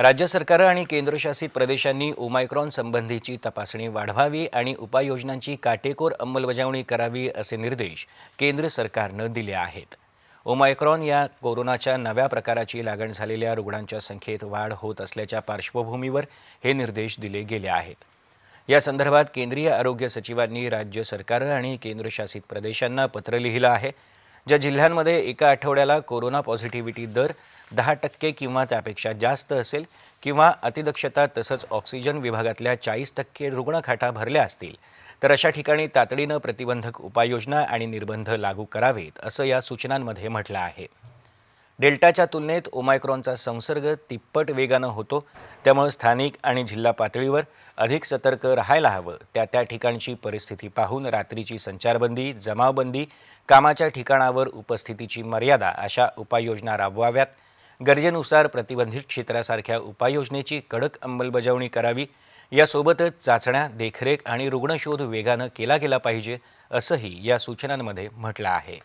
राज्य सरकारं आणि केंद्रशासित प्रदेशांनी ओमायक्रॉन संबंधीची तपासणी वाढवावी आणि उपाययोजनांची काटेकोर अंमलबजावणी करावी असे निर्देश केंद्र सरकारनं दिले आहेत. ओमायक्रॉन या कोरोनाच्या नव्या प्रकाराची लागण झालेल्या रुग्णांच्या संख्येत वाढ होत असल्याच्या पार्श्वभूमीवर हे निर्देश दिले गेले आहेत. या संदर्भात केंद्रीय आरोग्य सचिवांनी राज्य सरकारं आणि केंद्रशासित प्रदेशांना पत्र लिहिलं आहे. ज्या जिल्ह्यांमध्ये एका आठवड्याला कोरोना पॉझिटिव्हिटी दर दहा टक्के किंवा त्यापेक्षा जास्त असेल किंवा अतिदक्षता तसंच ऑक्सिजन विभागातल्या चाळीस टक्के रुग्णखाटा भरल्या असतील तर अशा ठिकाणी तातडीनं प्रतिबंधक उपाययोजना आणि निर्बंध लागू करावेत असं या सूचनांमध्ये म्हटलं आहे. डेल्टाच्या तुलनेत ओमायक्रॉनचा संसर्ग तिप्पट वेगानं होतो. त्यामुळे स्थानिक आणि जिल्हा पातळीवर अधिक सतर्क राहायला हवं. त्या त्या ठिकाणची परिस्थिती पाहून रात्रीची संचारबंदी जमावबंदी कामाच्या ठिकाणावर उपस्थितीची मर्यादा अशा उपाययोजना राबवाव्यात. गरजेनुसार प्रतिबंधित क्षेत्रासारख्या उपाययोजनेची कडक अंमलबजावणी करावी. यासोबतच चाचण्या देखरेख आणि रुग्णशोध वेगानं केला गेला पाहिजे असंही या सूचनांमध्ये म्हटलं आहे.